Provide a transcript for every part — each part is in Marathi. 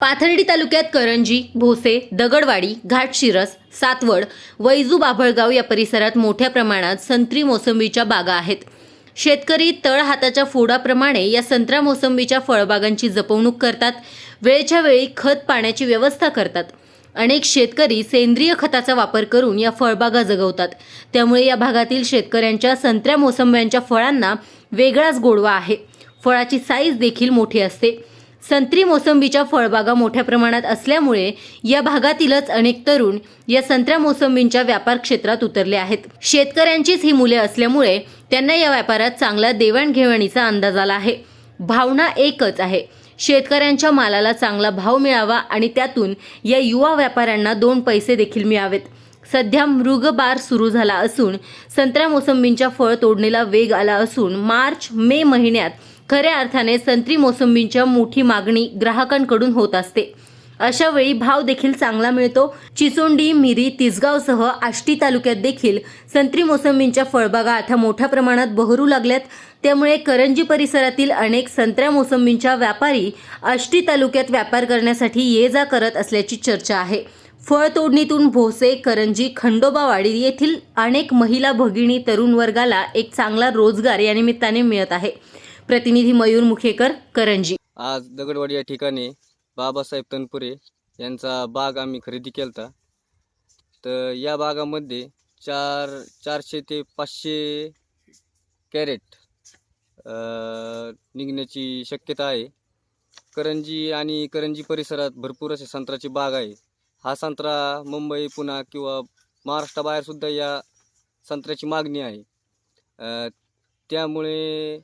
पाथर्डी तालुक्यात करंजी भोसे दगडवाडी घाटशिरस सातवड वैजू बाभळगाव या परिसरात मोठ्या प्रमाणात संत्री मोसंबीच्या बागा आहेत. शेतकरी तळ हाताच्या फोडाप्रमाणे या संत्रा मोसंबीच्या फळबागांची जपवणूक करतात. वेळच्या वेळी खत पाण्याची व्यवस्था करतात. अनेक शेतकरी सेंद्रिय खताचा वापर करून या फळबागा जगवतात. त्यामुळे या भागातील शेतकऱ्यांच्या संत्र्या मोसंब्यांच्या फळांना वेगळाच गोडवा आहे. फळाची साईज देखील मोठी असते. संत्री मोसंबीच्या फळबागा मोठ्या प्रमाणात असल्यामुळे या भागातीलच अनेक तरुण या संत्र्या मोसंबींच्या व्यापार क्षेत्रात उतरले आहेत. शेतकऱ्यांचीच ही मुले असल्यामुळे त्यांना या व्यापारात चांगला देवाणघेवाणीचा अंदाज आला आहे. भावना एकच आहे. शेतकऱ्यांच्या मालाला चांगला भाव मिळावा आणि त्यातून या युवा व्यापाऱ्यांना दोन पैसे देखील मिळावेत. सध्या मृग बार सुरू झाला असून संत्रा मोसंबींच्या फळ तोडणीला वेग आला असून मार्च मे महिन्यात खऱ्या अर्थाने संत्री मोसंबींच्या मोठी मागणी ग्राहकांकडून होत असते. अशा वेळी भाव देखील चांगला मिळतो. चिचोंडी मिरी तिसगावसह आष्टी तालुक्यात देखील संत्री मोसंबींच्या फळबागा आता मोठ्या प्रमाणात बहरू लागल्यात. त्यामुळे करंजी परिसरातील अनेक संत्र्या मोसंबींच्या व्यापारी आष्टी तालुक्यात व्यापार करण्यासाठी ये जा करत असल्याची चर्चा आहे. फळ तोडणीतून भोसे करंजी खंडोबावाडी येथील अनेक महिला भगिनी तरुण वर्गाला एक चांगला रोजगार या निमित्ताने मिळत आहे. प्रतिनिधी मयूर मुखेकर करंजी. आज दगडवाडी या ठिकाणी बाबासाहेब तनपुरे यांचा बाग आम्ही खरेदी केलता. तर या बागामध्ये चार चारशे ते पाचशे कॅरेट निघण्याची शक्यता आहे. करंजी आणि करंजी परिसरात भरपूर असे संत्र्याची बाग आहे. हा संत्रा मुंबई पुणा किंवा महाराष्ट्राबाहेरसुद्धा या संत्र्याची मागणी आहे. त्यामुळे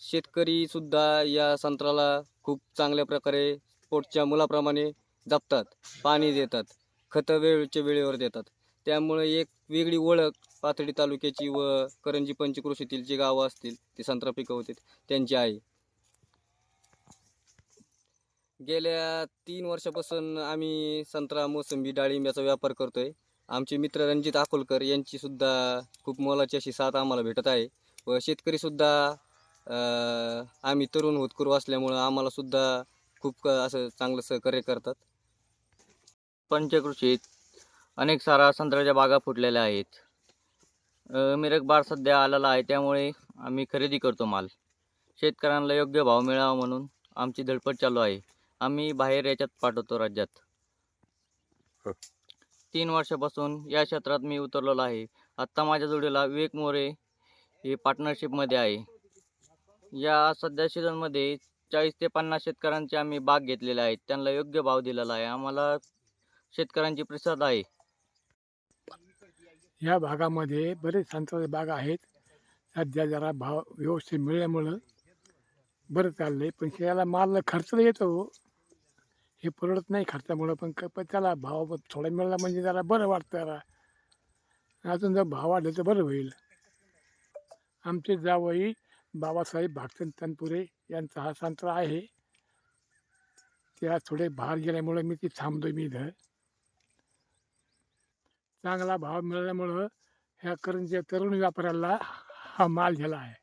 शेतकरीसुद्धा या संत्र्याला खूप चांगल्या प्रकारे पोटच्या मुलाप्रमाणे जपतात पाणी देतात खतं वेळच्या वेळेवर देतात. त्यामुळे एक वेगळी ओळख पाथडी तालुक्याची व करंजी पंचकृषीतील जी गावं असतील ते संत्रा पिकवतात त्यांची आहे. गेल्या तीन वर्षापासून आम्ही संत्रा मोसंबी डाळिंब याचा व्यापार करतोय. आमचे मित्र रणजित अकोलकर यांची सुद्धा खूप मोलाची अशी साथ आम्हाला भेटत आहे. व शेतकरीसुद्धा आम्ही तरुण होतकरू असल्यामुळं आम्हाला सुद्धा खूप क- असं चांगलं सहकार्य करतात. पंचकृषीत अनेक सारा संत्र्याच्या बागा फुटलेल्या आहेत. अ, मिरग बार सध्या आलेला आहे त्यामुळे आम्ही खरेदी करतो माल. शेतकऱ्यांना योग्य भाव मिळावा म्हणून आमची धडपड चालू आहे. आम्ही बाहेर याच्यात पाठवतो राज्यात. तीन वर्षापासून या क्षेत्रात मी उतरलेलो आहे. आत्ता माझ्या जोडीला विवेक मोरे हे पार्टनरशिपमध्ये आहे. या सध्या सीझनमध्ये चाळीस ते पन्नास शेतकऱ्यांचे आम्ही बाग घेतलेले आहेत. त्यांना योग्य भाव दिलेला आहे. आम्हाला शेतकऱ्यांची प्रसाद आहे. या भागामध्ये बरेच संत्र्याचे बाग आहेत. सध्या जरा भाव व्यवस्थित मिळाल्यामुळं बरं चाललं आहे पण शेळ्याला माल खर्च येतो. हे परवडत नाही खर्चामुळं. पण क- पण त्याला भाव थोडा मिळाला म्हणजे जरा बरं वाटतं जरा. अजून जर भाव वाढले तर बरं होईल. आमचे जावई बाबासाहेब भागचंद तनपुरे यांचा हा संत्रा आहे. त्या थोडे बाहेर गेल्यामुळं मी ती थांबतो मी इथं. चांगला भाव मिळाल्यामुळं ह्या करंजी तरुण व्यापाऱ्याला हा माल झाला आहे.